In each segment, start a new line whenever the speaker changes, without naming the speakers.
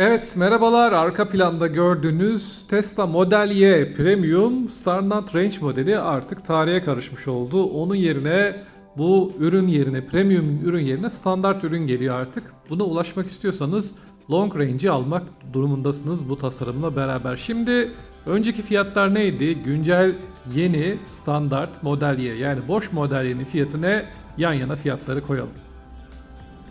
Evet merhabalar arka planda gördüğünüz Tesla Model Y Premium Standard Range modeli artık tarihe karışmış oldu. Onun yerine bu ürün yerine premium ürün yerine standart ürün geliyor artık. Buna ulaşmak istiyorsanız long range'i almak durumundasınız bu tasarımla beraber. Şimdi önceki fiyatlar neydi? Güncel yeni standart Model Y yani boş Model Y'nin fiyatı ne? Yan yana fiyatları koyalım.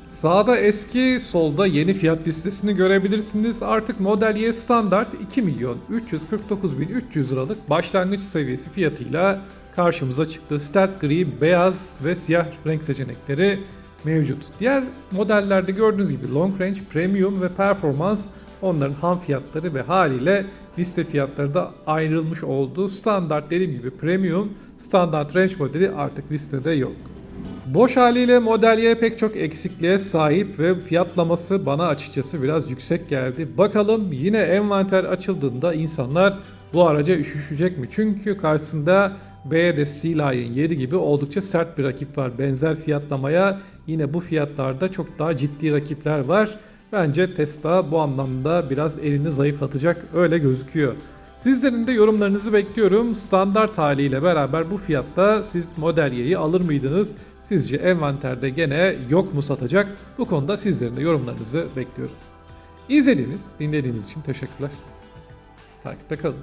Sağda eski, solda yeni fiyat listesini görebilirsiniz. Artık Model Y standart 2 milyon 349 bin 300 liralık başlangıç seviyesi fiyatıyla karşımıza çıktı. Stealth gri, beyaz ve siyah renk seçenekleri mevcut. Diğer modellerde gördüğünüz gibi Long Range, Premium ve Performance onların ham fiyatları ve haliyle liste fiyatları da ayrılmış oldu. Standart dediğim gibi Premium, Standart Range modeli artık listede yok. Boş haliyle Model Y pek çok eksikliğe sahip ve fiyatlaması bana açıkçası biraz yüksek geldi. Bakalım yine envanter açıldığında insanlar bu araca üşüşecek mi? Çünkü karşısında BYD Sea-Lion 7 gibi oldukça sert bir rakip var. Benzer fiyatlamaya yine bu fiyatlarda çok daha ciddi rakipler var. Bence Tesla bu anlamda biraz elini zayıflatacak öyle gözüküyor. Sizlerin de yorumlarınızı bekliyorum. Standart haliyle beraber bu fiyatta siz Model Y'yi alır mıydınız? Sizce envanterde gene yok mu satacak? Bu konuda sizlerin de yorumlarınızı bekliyorum. İzlediğiniz, dinlediğiniz için teşekkürler. Takipte kalın.